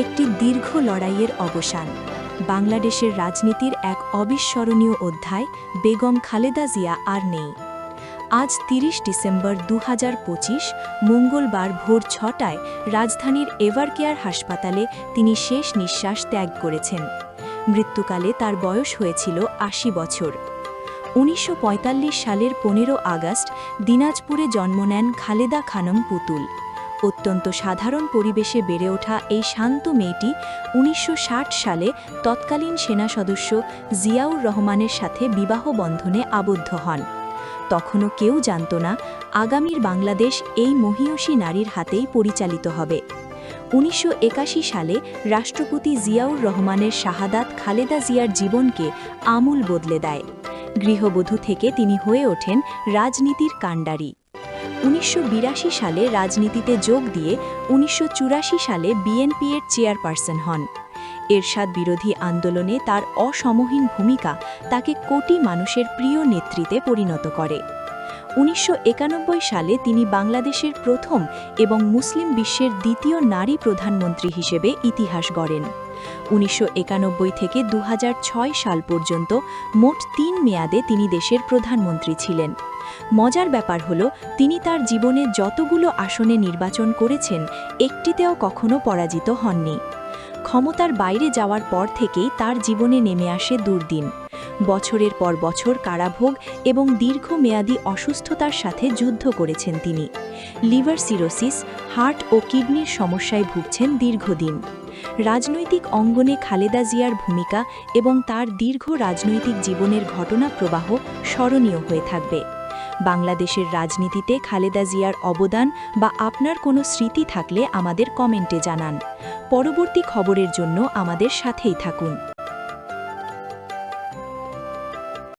একটি দীর্ঘ লড়াইয়ের অবসান। বাংলাদেশের রাজনীতির এক অবিস্মরণীয় অধ্যায় বেগম খালেদা জিয়া আর নেই। আজ তিরিশ ডিসেম্বর দু হাজার পঁচিশ, মঙ্গলবার ভোর ছটায় রাজধানীর এভারকেয়ার হাসপাতালে তিনি শেষ নিঃশ্বাস ত্যাগ করেছেন। মৃত্যুকালে তার বয়স হয়েছিল আশি বছর। উনিশশো পঁয়তাল্লিশ সালের পনেরো আগস্ট দিনাজপুরে জন্ম নেন খালেদা খানম পুতুল। অত্যন্ত সাধারণ পরিবেশে বেড়ে ওঠা এই শান্ত মেয়েটি উনিশশো ষাট সালে তৎকালীন সেনা সদস্য জিয়াউর রহমানের সাথে বিবাহ বন্ধনে আবদ্ধ হন। তখনও কেউ জানত না, আগামীর বাংলাদেশ এই মহিয়সী নারীর হাতেই পরিচালিত হবে। উনিশশো একাশি সালে রাষ্ট্রপতি জিয়াউর রহমানের শাহাদাত খালেদা জিয়ার জীবনকে আমূল বদলে দেয়। গৃহবধূ থেকে তিনি হয়ে ওঠেন রাজনীতির কাণ্ডারি। উনিশশো বিরাশি সালে রাজনীতিতে যোগ দিয়ে উনিশশো চুরাশি সালে বিএনপি এর চেয়ারপারসন হন। এরশাদ বিরোধী আন্দোলনে তার অসমহীন ভূমিকা তাকে কোটি মানুষের প্রিয় নেতৃত্বে পরিণত করে। উনিশশো একানব্বই সালে তিনি বাংলাদেশের প্রথম এবং মুসলিম বিশ্বের দ্বিতীয় নারী প্রধানমন্ত্রী হিসেবে ইতিহাস গড়েন। উনিশশো একানব্বই থেকে দু হাজার ছয় সাল পর্যন্ত মোট তিন মেয়াদে তিনি দেশের প্রধানমন্ত্রী ছিলেন। মজার ব্যাপার হল, তিনি তার জীবনে যতগুলো আসনে নির্বাচন করেছেন, একটিতেও কখনো পরাজিত হননি। ক্ষমতার বাইরে যাওয়ার পর থেকেই তার জীবনে নেমে আসে দুর্দিন। বছরের পর বছর কারাভোগ এবং দীর্ঘমেয়াদী অসুস্থতার সাথে যুদ্ধ করেছেন তিনি। লিভার সিরোসিস, হার্ট ও কিডনির সমস্যায় ভুগছেন দীর্ঘদিন। রাজনৈতিক অঙ্গনে খালেদা জিয়ার ভূমিকা এবং তার দীর্ঘ রাজনৈতিক জীবনের ঘটনা প্রবাহ স্মরণীয় হয়ে থাকবে। বাংলাদেশের রাজনীতিতে খালেদা জিয়ার অবদান বা আপনার কোনো স্মৃতি থাকলে আমাদের কমেন্টে জানান। পরবর্তী খবরের জন্য আমাদের সাথেই থাকুন।